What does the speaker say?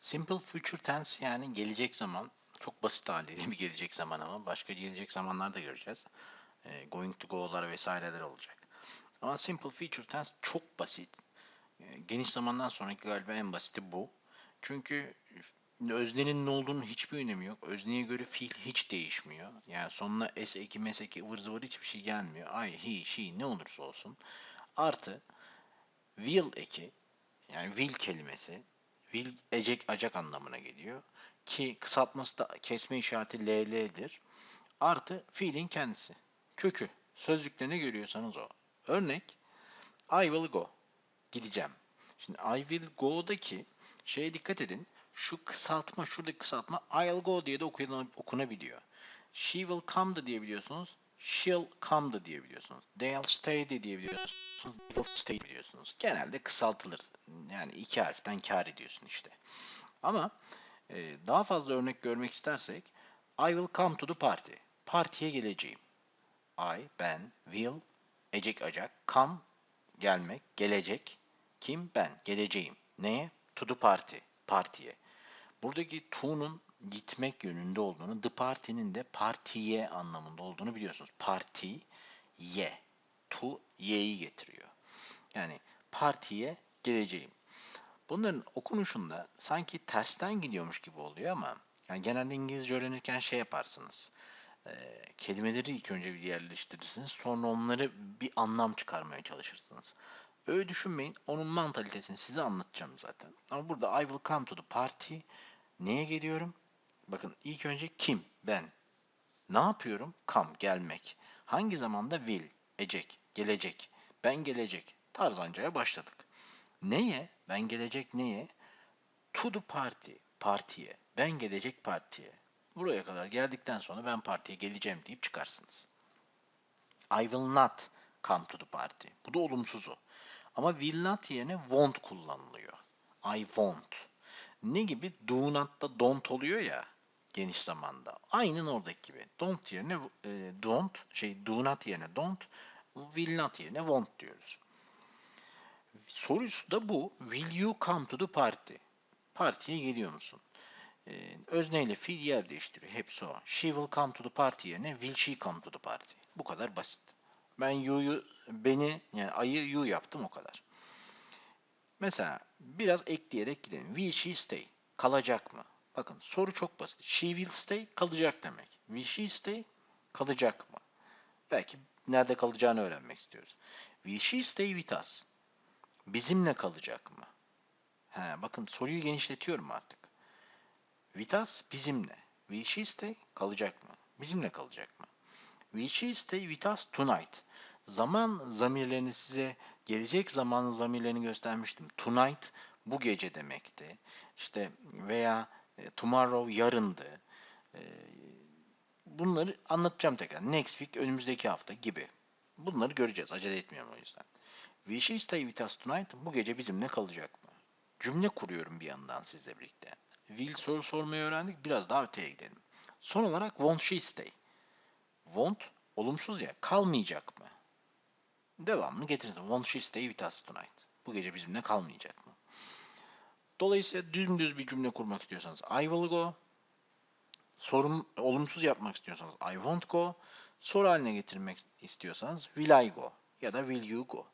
Simple future tense yani gelecek zaman. Çok basit haliyle bir gelecek zaman ama başka gelecek zamanlar da göreceğiz. Ee, going to go'lar vesaireler olacak. Ama simple future tense çok basit. Ee, geniş zamandan sonraki galiba en basiti bu. Çünkü öznenin ne olduğunun hiçbir önemi yok. Özneye göre fiil hiç değişmiyor. Yani sonuna s eki, mes eki, ıvır zıvır hiçbir şey gelmiyor. I, he, she ne olursa olsun. Artı will eki yani will kelimesi will ecek acak anlamına geliyor. Ki kısaltması da kesme işareti ll'dir. Artı fiilin kendisi. Kökü. Sözlükte ne görüyorsanız o. Örnek I will go. Gideceğim. Şimdi I will go'daki şeye dikkat edin. Şu kısaltma, şuradaki kısaltma I'll go diye de okunabiliyor. She will come da diyebiliyorsunuz. She'll come da diyebiliyorsunuz. They'll stay de diyebiliyorsunuz. They'll stay diyorsunuz. Genelde kısaltılır. Yani iki harften kar ediyorsun işte. Ama e, daha fazla örnek görmek istersek I will come to the party. Partiye geleceğim. I, ben, will, ecek acak, come, gelmek, gelecek. Kim? Ben, geleceğim. Neye? To the party, partiye. Buradaki to'nun gitmek yönünde olduğunu, the party'nin de partiye anlamında olduğunu biliyorsunuz. Parti, ye. To, ye'yi getiriyor. Yani partiye geleceğim. Bunların okunuşunda sanki tersten gidiyormuş gibi oluyor ama yani genelde İngilizce öğrenirken şey yaparsınız. E, kelimeleri ilk önce bir yerleştirirsiniz. Sonra onları bir anlam çıkarmaya çalışırsınız. Öyle düşünmeyin. Onun mantalitesini size anlatacağım zaten. Ama burada I will come to the party. Neye geliyorum? Bakın ilk önce kim? Ben. Ne yapıyorum? Come, gelmek. Hangi zamanda will, ecek, gelecek. Ben gelecek. Tarzanca'ya başladık. Neye? Ben gelecek neye? To the party, partiye. Ben gelecek partiye. Buraya kadar geldikten sonra ben partiye geleceğim deyip çıkarsınız. I will not come to the party. Bu da olumsuzu. Ama will not yerine won't kullanılıyor. I won't. Ne gibi? Do not'ta don't oluyor ya geniş zamanda. Aynen oradaki gibi. Don't yerine e, don't, şey do not yerine don't, will not yerine won't diyoruz. Sorusu da bu. Will you come to the party? Partiye geliyor musun? Ee, özne fiil yer değiştiriyor. Hepsi o. She will come to the party yerine will she come to the party? Bu kadar basit. Ben you'yu, beni, yani ayı you yaptım o kadar. Mesela biraz ekleyerek gidelim. Will she stay? Kalacak mı? Bakın soru çok basit. She will stay kalacak demek. Will she stay kalacak mı? Belki nerede kalacağını öğrenmek istiyoruz. Will she stay with us? Bizimle kalacak mı? He, bakın soruyu genişletiyorum artık. With us bizimle. Will she stay kalacak mı? Bizimle kalacak mı? Will she stay with us tonight? Zaman zamirlerini size gelecek zamanın zamirlerini göstermiştim. Tonight bu gece demekti. İşte veya e, tomorrow yarındı. E, bunları anlatacağım tekrar. Next week önümüzdeki hafta gibi. Bunları göreceğiz. Acele etmiyorum o yüzden. Will she stay with us tonight? Bu gece bizimle kalacak mı? Cümle kuruyorum bir yandan sizle birlikte. Will soru sormayı öğrendik. Biraz daha öteye gidelim. Son olarak won't she stay? Won't olumsuz ya. Kalmayacak mı? Devamını getiriniz. Won't she stay with us tonight? Bu gece bizimle kalmayacak mı? Dolayısıyla dümdüz bir cümle kurmak istiyorsanız I will go. Sorum olumsuz yapmak istiyorsanız I won't go. Soru haline getirmek istiyorsanız will I go ya da will you go.